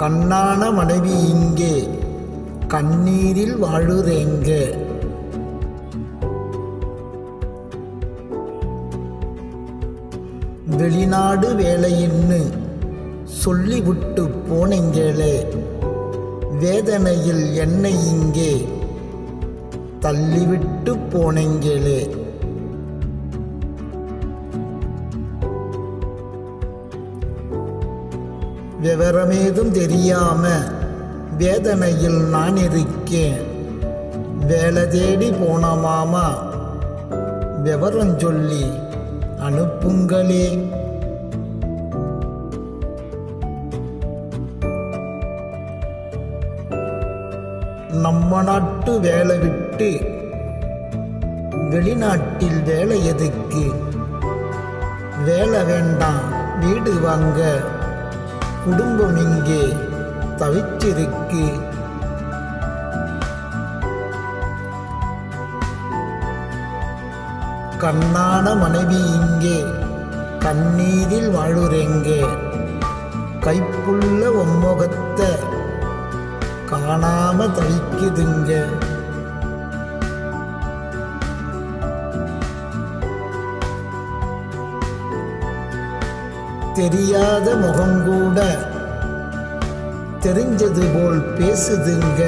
கண்ணான மனைவி இங்கே கண்ணீரில் வாழுறேங்க. வெளிநாடு வேலையின்னு சொல்லிவிட்டு போனீங்களே வேதனையில் என்னை இங்கே தள்ளிவிட்டு போனீங்களே. விவரமேதும் தெரியாம வேதனையில் நான் இருக்கேன். வேலை தேடி போன மாமா விவரம் சொல்லி அனுப்புங்களே. நம்ம நாட்டு வேலை விட்டு வெளிநாட்டில் வேலை எதுக்கு? வேலை வேண்டாம் வீடு வாங்க. குடும்பம் இங்கே தவிச்சிருக்கு கண்ணான மனைவி இங்கே கண்ணீரில் வாழுறெங்கே. கைப்புள்ள ஒம்மொகத்தை காணாம தவிக்குதுங்க. தெரியாத முகங்கூட தெரிஞ்சது போல் பேசுதுங்க.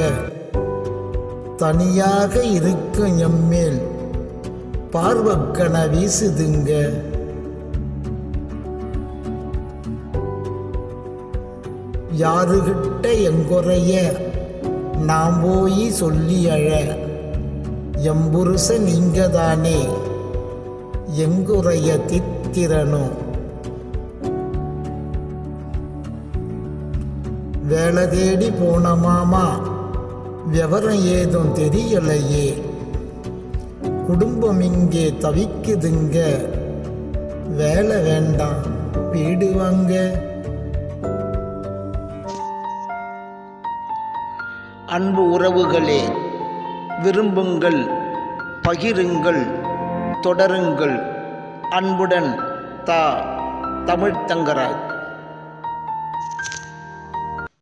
தனியாக இருக்கும் எம்மேல் பார்வக்கண வீசுதுங்க. யாருகிட்ட எங்குறைய நாம் போய் சொல்லி அழ எம்புருச நீங்க தானே எங்குறைய தித்திரனும். வேலை தேடி போன மாமா. விவரம் ஏதும் தெரியலையே. குடும்பம் இங்கே தவிக்குதுங்க. வேலை வேண்டாம் வீடு வாங்க. அன்பு உறவுகளே விரும்புங்கள் பகிருங்கள் தொடருங்கள். அன்புடன் தா தமிழ்த்தங்கராஜ்